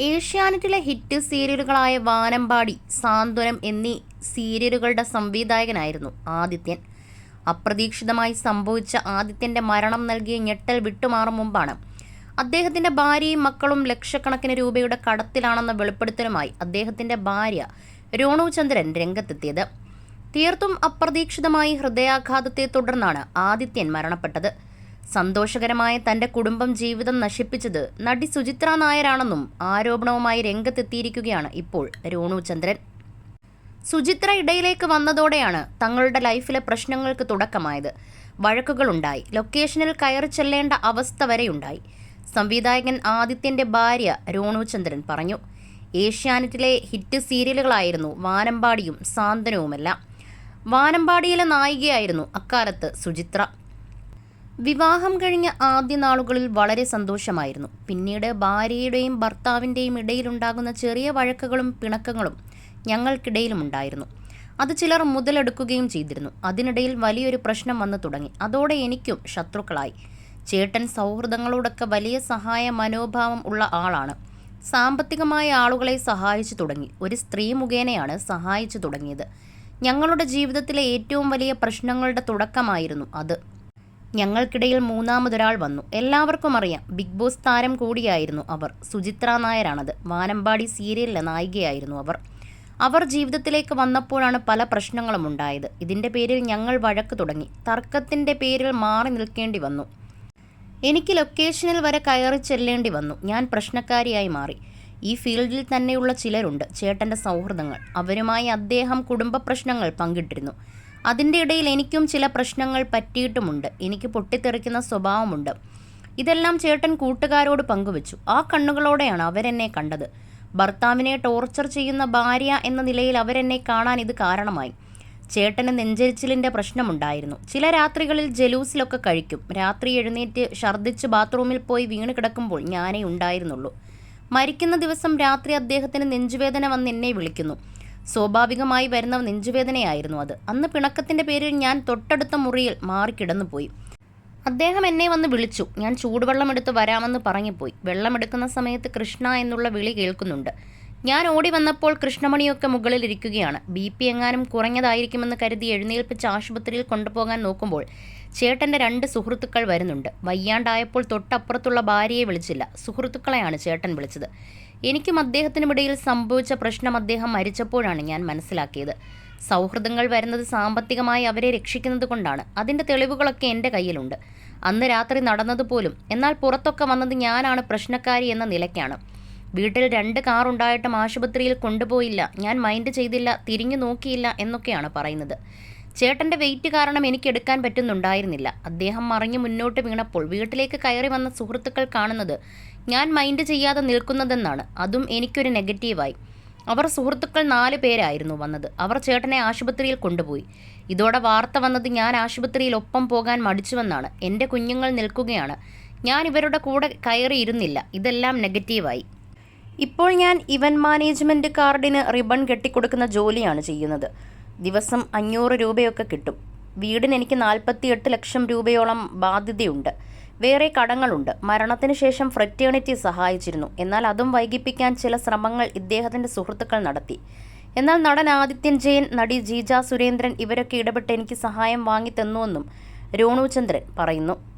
ഏഷ്യാനെറ്റിലെ ഹിറ്റ് സീരിയലുകളായ വാനമ്പാടി സാന്ത്വനം എന്നീ സീരിയലുകളുടെ സംവിധായകനായിരുന്നു ആദിത്യൻ. അപ്രതീക്ഷിതമായി സംഭവിച്ച ആദിത്യന്റെ മരണം നൽകിയ ഞെട്ടൽ വിട്ടുമാറും മുമ്പാണ്. അദ്ദേഹത്തിന്റെ ഭാര്യയും മക്കളും ലക്ഷക്കണക്കിന് രൂപയുടെ കടത്തിലാണെന്ന വെളിപ്പെടുത്തലുമായി അദ്ദേഹത്തിന്റെ ഭാര്യ രോണു ചന്ദ്രൻ രംഗത്തെത്തിയത്. തീർത്തും അപ്രതീക്ഷിതമായി ഹൃദയാഘാതത്തെ തുടർന്നാണ് ആദിത്യൻ മരണപ്പെട്ടത്. സന്തോഷകരമായ തന്റെ കുടുംബം ജീവിതം നശിപ്പിച്ചത് നടി സുചിത്ര നായരാണെന്നും ആരോപണവുമായി രംഗത്തെത്തിയിരിക്കുകയാണ് ഇപ്പോൾ രോണു ചന്ദ്രൻ. സുചിത്ര ഇടയിലേക്ക് വന്നതോടെയാണ് തങ്ങളുടെ ലൈഫിലെ പ്രശ്നങ്ങൾക്ക് തുടക്കമായത്. വഴക്കുകളുണ്ടായി. ലൊക്കേഷനിൽ കയറി ചെല്ലേണ്ട അവസ്ഥ വരെയുണ്ടായി. സംവിധായകൻ ആദിത്യന്റെ ഭാര്യ രോണു ചന്ദ്രൻ പറഞ്ഞു ഏഷ്യാനെറ്റിലെ ഹിറ്റ് സീരിയലുകളായിരുന്നു വാനമ്പാടിയും സാന്ത്വനവുമെല്ലാം. വാനമ്പാടിയിലെ നായികയായിരുന്നു അക്കാലത്ത് സുചിത്ര. വിവാഹം കഴിഞ്ഞ ആദ്യ നാളുകളിൽ വളരെ സന്തോഷമായിരുന്നു. പിന്നീട് ഭാര്യയുടെയും ഭർത്താവിന്റെയും ഇടയിലുണ്ടാകുന്ന ചെറിയ വഴക്കുകളും പിണക്കങ്ങളും ഞങ്ങൾക്കിടയിലും ഉണ്ടായിരുന്നു അത് ചിലർ മുതലെടുക്കുകയും ചെയ്തിരുന്നു. അതിനിടയിൽ വലിയൊരു പ്രശ്നം വന്നു തുടങ്ങി. അതോടെ എനിക്കും ശത്രുക്കളായി. ചേട്ടൻ സൗഹൃദങ്ങളോടൊക്കെ വലിയ സഹായ മനോഭാവം ഉള്ള ആളാണ്. സാമ്പത്തികമായ ആളുകളെ സഹായിച്ചു തുടങ്ങി. ഒരു സ്ത്രീ മുഖേനയാണ് സഹായിച്ചു തുടങ്ങിയത്. ഞങ്ങളുടെ ജീവിതത്തിലെ ഏറ്റവും വലിയ പ്രശ്നങ്ങളുടെ തുടക്കമായിരുന്നു അത്. ഞങ്ങൾക്കിടയിൽ മൂന്നാമതൊരാൾ വന്നു. എല്ലാവർക്കും അറിയാം ബിഗ് ബോസ് താരം കൂടിയായിരുന്നു അവർ. സുചിത്ര നായരാണത്. വാനമ്പാടി സീരിയലിലെ നായികയായിരുന്നു അവർ. അവർ ജീവിതത്തിലേക്ക് വന്നപ്പോഴാണ് പല പ്രശ്നങ്ങളും ഉണ്ടായത്. ഇതിന്റെ പേരിൽ ഞങ്ങൾ വഴക്ക് തുടങ്ങി. തർക്കത്തിന്റെ പേരിൽ മാറി നിൽക്കേണ്ടി വന്നു. എനിക്ക് ലൊക്കേഷനിൽ വരെ കയറി ചെല്ലേണ്ടി വന്നു. ഞാൻ പ്രശ്നക്കാരിയായി മാറി. ഈ ഫീൽഡിൽ തന്നെയുള്ള ചിലരുണ്ട്. ചേട്ടന്റെ സൗഹൃദങ്ങൾ. അവരുമായി അദ്ദേഹം കുടുംബ പ്രശ്നങ്ങൾ പങ്കിട്ടിരുന്നു. അതിന്റെ ഇടയിൽ എനിക്കും ചില പ്രശ്നങ്ങൾ പറ്റിയിട്ടുമുണ്ട്. എനിക്ക് പൊട്ടിത്തെറിക്കുന്ന സ്വഭാവമുണ്ട്. ഇതെല്ലാം ചേട്ടൻ കൂട്ടുകാരോട് പങ്കുവച്ചു. ആ കണ്ണുകളോടെയാണ് അവരെന്നെ കണ്ടത്. ഭർത്താവിനെ ടോർച്ചർ ചെയ്യുന്ന ഭാര്യ എന്ന നിലയിൽ അവരെന്നെ കാണാൻ ഇത് കാരണമായി. ചേട്ടന് നെഞ്ചരിച്ചിലിന്റെ പ്രശ്നമുണ്ടായിരുന്നു. ചില രാത്രികളിൽ ജലൂസിലൊക്കെ കഴിക്കും. രാത്രി എഴുന്നേറ്റ് ഛർദ്ദിച്ച് ബാത്റൂമിൽ പോയി വീണ് കിടക്കുമ്പോൾ ഞാനേ ഉണ്ടായിരുന്നുള്ളൂ. മരിക്കുന്ന ദിവസം രാത്രി അദ്ദേഹത്തിന് നെഞ്ചുവേദന വന്ന് എന്നെ വിളിക്കുന്നു. സ്വാഭാവികമായി വരുന്ന നെഞ്ചുവേദനയായിരുന്നു അത്. അന്ന് പിണക്കത്തിന്റെ പേരിൽ ഞാൻ തൊട്ടടുത്ത മുറിയിൽ മാറിക്കിടന്നുപോയി അദ്ദേഹം എന്നെ വന്ന് വിളിച്ചു. ഞാൻ ചൂടുവെള്ളം എടുത്ത് വരാമെന്ന് പറഞ്ഞുപോയി. വെള്ളമെടുക്കുന്ന സമയത്ത് കൃഷ്ണ എന്നുള്ള വിളി കേൾക്കുന്നുണ്ട്. ഞാൻ ഓടി വന്നപ്പോൾ കൃഷ്ണമണിയൊക്കെ മുകളിൽ ഇരിക്കുകയാണ്. ബി പി എങ്ങാനും കുറഞ്ഞതായിരിക്കുമെന്ന് കരുതി എഴുന്നേൽപ്പിച്ച് ആശുപത്രിയിൽ കൊണ്ടുപോകാൻ നോക്കുമ്പോൾ ചേട്ടന്റെ രണ്ട് സുഹൃത്തുക്കൾ വരുന്നുണ്ട്. വയ്യാണ്ടായപ്പോൾ തൊട്ടപ്പുറത്തുള്ള ഭാര്യയെ വിളിച്ചില്ല. സുഹൃത്തുക്കളെയാണ് ചേട്ടൻ വിളിച്ചത്. എനിക്കും അദ്ദേഹത്തിനുമിടയിൽ സംഭവിച്ച പ്രശ്നം അദ്ദേഹം മരിച്ചപ്പോഴാണ് ഞാൻ മനസ്സിലാക്കിയത്. സൗഹൃദങ്ങൾ വരുന്നത് സാമ്പത്തികമായി അവരെ രക്ഷിക്കുന്നത് കൊണ്ടാണ്. അതിന്റെ തെളിവുകളൊക്കെ എന്റെ കയ്യിലുണ്ട്. അന്ന് രാത്രി നടന്നതുപോലും എന്നാൽ പുറത്തൊക്കെ വന്നത് ഞാനാണ് പ്രശ്നക്കാരി എന്ന നിലയ്ക്കാണ്. വീട്ടിൽ രണ്ട് കാർ ഉണ്ടായിട്ടും ആശുപത്രിയിൽ കൊണ്ടുപോയില്ല. ഞാൻ മൈൻഡ് ചെയ്തില്ല തിരിഞ്ഞു നോക്കിയില്ല എന്നൊക്കെയാണ് പറയുന്നത്. ചേട്ടന്റെ വെയിറ്റ് കാരണം എനിക്ക് എടുക്കാൻ പറ്റുന്നുണ്ടായിരുന്നില്ല. അദ്ദേഹം മറിഞ്ഞു മുന്നോട്ട് വീണപ്പോൾ വീട്ടിലേക്ക് കയറി വന്ന സുഹൃത്തുക്കൾ കാണുന്നത് ഞാൻ മൈൻഡ് ചെയ്യാതെ നിൽക്കുന്നതെന്നാണ്. അതും എനിക്കൊരു നെഗറ്റീവായി. അവർ സുഹൃത്തുക്കൾ നാല് പേരായിരുന്നു വന്നത്. അവർ ചേട്ടനെ ആശുപത്രിയിൽ കൊണ്ടുപോയി. ഇതോടെ വാർത്ത വന്നത് ഞാൻ ആശുപത്രിയിൽ ഒപ്പം പോകാൻ മടിച്ചുവെന്നാണ്. എന്റെ കുഞ്ഞുങ്ങൾ നിൽക്കുകയാണ്. ഞാൻ ഇവരുടെ കൂടെ കയറിയിരുന്നില്ല. ഇതെല്ലാം നെഗറ്റീവായി. ഇപ്പോൾ ഞാൻ ഇവന്റ് മാനേജ്മെന്റ് കാർഡിന് റിബൺ കെട്ടിക്കൊടുക്കുന്ന ജോലിയാണ് ചെയ്യുന്നത്. ദിവസം അഞ്ഞൂറ് രൂപയൊക്കെ കിട്ടും. വീടിന് എനിക്ക് നാൽപ്പത്തിയെട്ട് ലക്ഷം രൂപയോളം ബാധ്യതയുണ്ട്. വേറെ കടങ്ങളുണ്ട്. മരണത്തിന് ശേഷം ഫ്രറ്റേണിറ്റി സഹായിച്ചിരുന്നു. എന്നാൽ അതും വൈകിപ്പിക്കാൻ ചില ശ്രമങ്ങൾ ഇദ്ദേഹത്തിന്റെ സുഹൃത്തുക്കൾ നടത്തി. എന്നാൽ നടൻ ആദിത്യൻ ജയൻ നടി ജീജ സുരേന്ദ്രൻ ഇവരൊക്കെ ഇടപെട്ട് എനിക്ക് സഹായം വാങ്ങി തന്നുവെന്നും രോണുചന്ദ്രൻ പറയുന്നു.